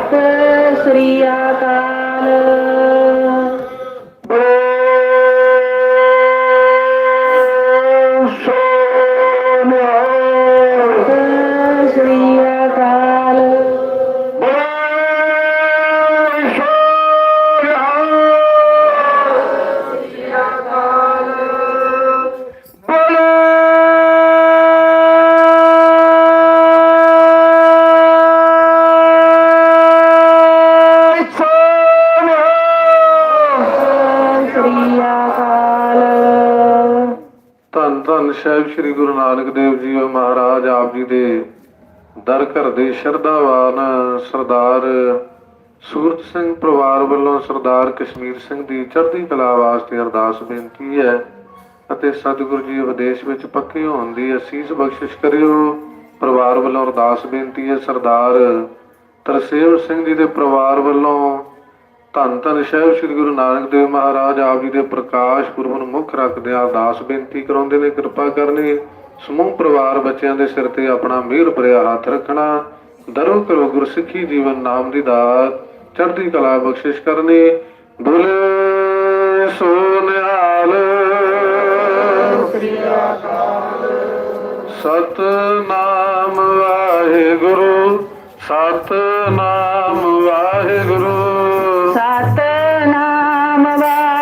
ਸਤਿ ਸ੍ਰੀ ਅਕਾਲ। ਧੰਨ ਧੰਨ ਸਾਹਿਬ ਸ੍ਰੀ ਗੁਰੂ ਨਾਨਕ ਦੇਵ ਜੀ ਮਹਾਰਾਜ ਆਪ ਜੀ ਦੇ ਦਰ ਘਰ ਦੇ ਸ਼ਰਧਾਵਾਨ ਸਰਦਾਰ ਸੂਰਤ ਸਿੰਘ ਪਰਿਵਾਰ ਵੱਲੋਂ ਸਰਦਾਰ ਕਸ਼ਮੀਰ ਸਿੰਘ ਦੀ ਚੜ੍ਹਦੀ ਕਲਾ ਵਾਸਤੇ ਅਰਦਾਸ ਬੇਨਤੀ ਹੈ ਅਤੇ ਸਤਿਗੁਰੂ ਜੀ ਉਪਦੇਸ਼ ਵਿੱਚ ਪੱਕੇ ਹੋਣ ਦੀ ਅਸੀਸ ਬਖਸ਼ਿਸ਼ ਕਰਿਓ। ਪਰਿਵਾਰ ਵੱਲੋਂ ਅਰਦਾਸ ਬੇਨਤੀ ਹੈ ਸਰਦਾਰ ਤਰਸੇਵ ਸਿੰਘ ਜੀ ਦੇ ਪਰਿਵਾਰ ਵੱਲੋਂ ਧੰਨ ਧੰਨ ਸਾਹਿਬ ਸ੍ਰੀ ਗੁਰੂ ਨਾਨਕ ਦੇਵ ਮਹਾਰਾਜ, ਆਪ ਜੀ ਦੇ ਪ੍ਰਕਾਸ਼ ਪੁਰਬ ਨੂੰ ਮੁੱਖ ਰੱਖਦਿਆਂ ਅਰਦਾਸ ਬੇਨਤੀ ਕਰਾਉਂਦੇ ਨੇ, ਕਿਰਪਾ ਕਰਨੀ, ਸਮੂਹ ਪਰਿਵਾਰ ਬੱਚਿਆਂ ਦੇ ਸਿਰ ਤੇ ਆਪਣਾ ਮਿਹਰ ਭਰਿਆ ਹੱਥ ਰੱਖਣਾ, ਦਰੋ ਕਰੋ ਗੁਰਸਿੱਖੀ ਜੀਵਨ ਨਾਮ ਦੀ ਦਾਤ, ਚੜ੍ਹਦੀ ਕਲਾ ਬਖਸ਼ਿਸ਼ ਕਰਨੀ, ਬੋਲੇ ਸੋ ਨਿਹਾਲ ਸਤਨਾਮ ਵਾਹਿਗੁਰੂ ਸਤਨਾਮ ਵਾਹਿਗੁਰੂ।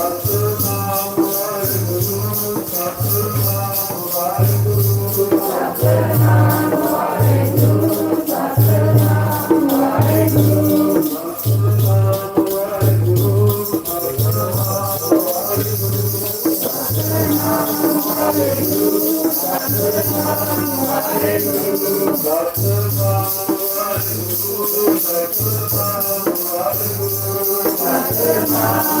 Hallelujah. Hallelujah.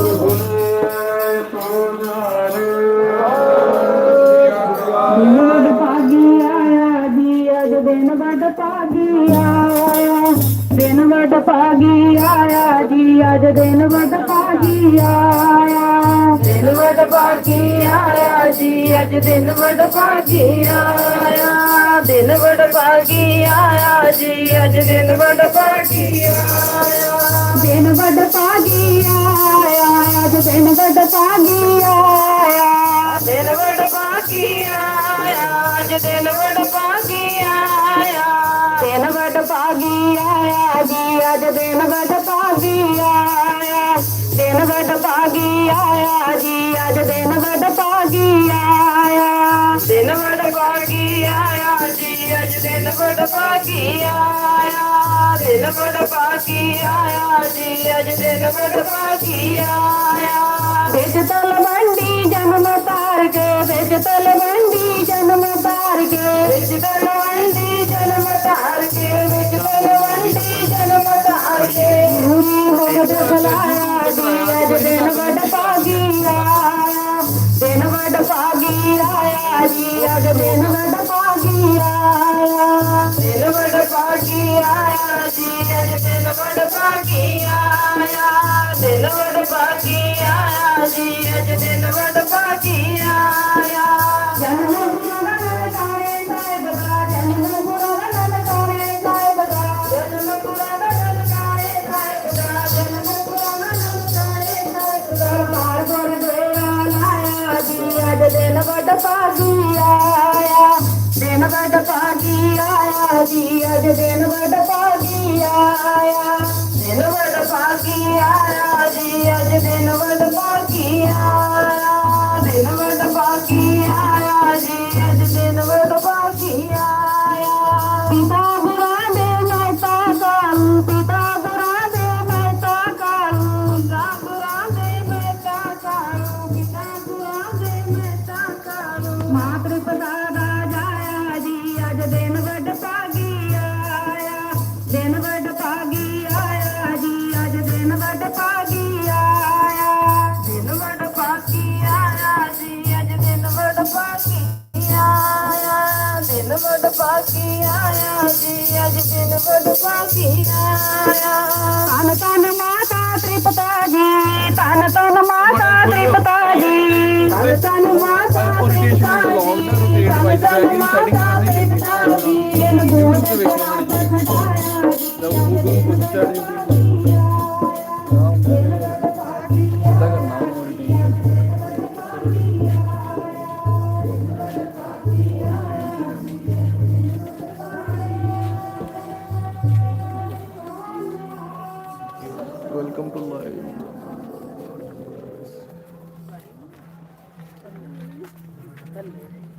ਵਡ ਵੱਡ ਭਾਗੀ ਆਇਆ ਜੀ ਅੱਜ ਦਿਨ ਵੱਡ ਭਾਗੀ ਆਇਆ ਦਿਨ ਵੱਡ ਭਾਗੀ ਆਇਆ ਜੀ ਅੱਜ ਦਿਨ ਵੱਡ ਭਾਗੀ ਆਇਆ ਦਿਨ ਵੱਡ ਭਾਗੀ ਆਇਆ ਜੀ ਅੱਜ ਦਿਨ ਵੱਡ ਭਾਗੀ ਆਇਆ ਦਿਨ ਵੱਡ ਭਾਗੀ ਆਇਆ ਅੱਜ ਦਿਨ ਵੱਡ ਭਾਗੀ ਆਇਆ ਦਿਨ ਵੱਡ ਭਾਗੀ ਆਇਆ ਅੱਜ ਦਿਨ ਵੱਡ ਭਾਗੀ ਆਇਆ ਭਾਗੀ ਆਇਆ ਜੀ ਅੱਜ ਦਿਨ ਵੱਡ ਭਾਗੀ ਆਇਆ ਦਿਨ ਵੱਡ ਭਾਗੀ ਆਇਆ ਜੀ ਅੱਜ ਦਿਨ ਵੱਡ ਭਾਗੀ ਆਇਆ ਦਿਨ ਵੱਡ ਭਾਗੀ ਆਇਆ ਜੀ ਅੱਜ ਦਿਨ ਵੱਡ ਭਾਗੀ ਆਇਆ ਦਿਨ ਵੱਡ ਭਾਗੀ ਆਇਆ ਜੀ ਅੱਜ ਦਿਨ ਵੱਡ ਭਾਗੀ ਆਇਆ ਵਿੱਚ ਤਲਵੰਡੀ ਜਨਮ ਤਾਰ ਕੇ ਵਿੱਚ ਤਲਵੰਡੀ ਜਨਮ ਆਇਆ ਦਿਨ ਵੱਡ ਭਾਗੀ ਆਇਆ। ਦਿਨ ਵੱਡ ਭਾਗੀ ਆਇਆ ਜੀ ਅਜ ਦਿਨ ਵੱਡ ਭਾਗੀ ਆਇਆ। ਦਿਨ ਵੱਡ ਭਾਗੀ ਆਇਆ ਜੀ ਅੱਜ ਦਿਨ ਵੱਡ ਭਾਗੀ ਆਇਆ। ਜਨਮ ਗੁਰੂ ਨਾਨਕ ਕਾਰੇ ਸਾਹਿਬ ਦਾ ਜਨਮ ਗੁਰੂ ਨਾਨਕ ਕਾਰੇ ਸਾਹਿਬ ਦਾ ਜਨਮ ਗੁਰੂ ਨਾਨਕ ਕਾਰੇ ਸਾਹਿਬ ਦਾ ਜਨਮ ਗੁਰੂ ਨਾਨਕ ਕਾਰੇ ਸਾਹਿਬ ਦਾ ਮਾਰ ਗੁਰ ਦੇਵਾ ਲਾਇਆ, ਜੀ ਅੱਜ ਦਿਨ ਵੱਡ ਭਾਗੀ ਦਿਨ ਵੱਡ ਭਾਗੀ ਆਇਆ ਜੀ, ਅੱਜ ਦਿਨ ਵੱਡ ਭਾਗੀ ਆਇਆ। ਦਿਨ ਵੱਡ ਭਾਗੀ ਆਇਆ ਜੀ, ਅੱਜ ਦਿਨ ਵੱਡ ਭਾਗੀ ਆਇਆ। ਦਿਨ ਵੱਡ ਭਾਗੀ ਆਇਆ ਜੀ, ਅੱਜ ਦਿਨ ਵੱਡ ਭਾਗੀ ਆਇਆ। ਪਿਤਾ ਗੁਰਾਂ ਵੱਡ ਭਾਗੀ ਆਇਆ ਜੀ ਅੱਜ ਦਿਨ ਵੱਡ ਭਾਗੀ ਆਇਆ। ਤਨ ਤਨ ਮਾਤਾ ਤ੍ਰਿਪਤਾ ਜੀ ਤਨ ਤਨ ਮਾਤਾ ਤ੍ਰਿਪਤਾ ਜੀ ਤਨ ਤਨ ਮਾਤਾ ਤ੍ਰਿਪਤਾ ਜੀ ਤਨ ਤਨ ਮਾਤਾ ਤ੍ਰਿਪਤਾ ਜੀ ਇਹਨੂੰ ਗੁਰੂ ਦੇ o Google Study 等你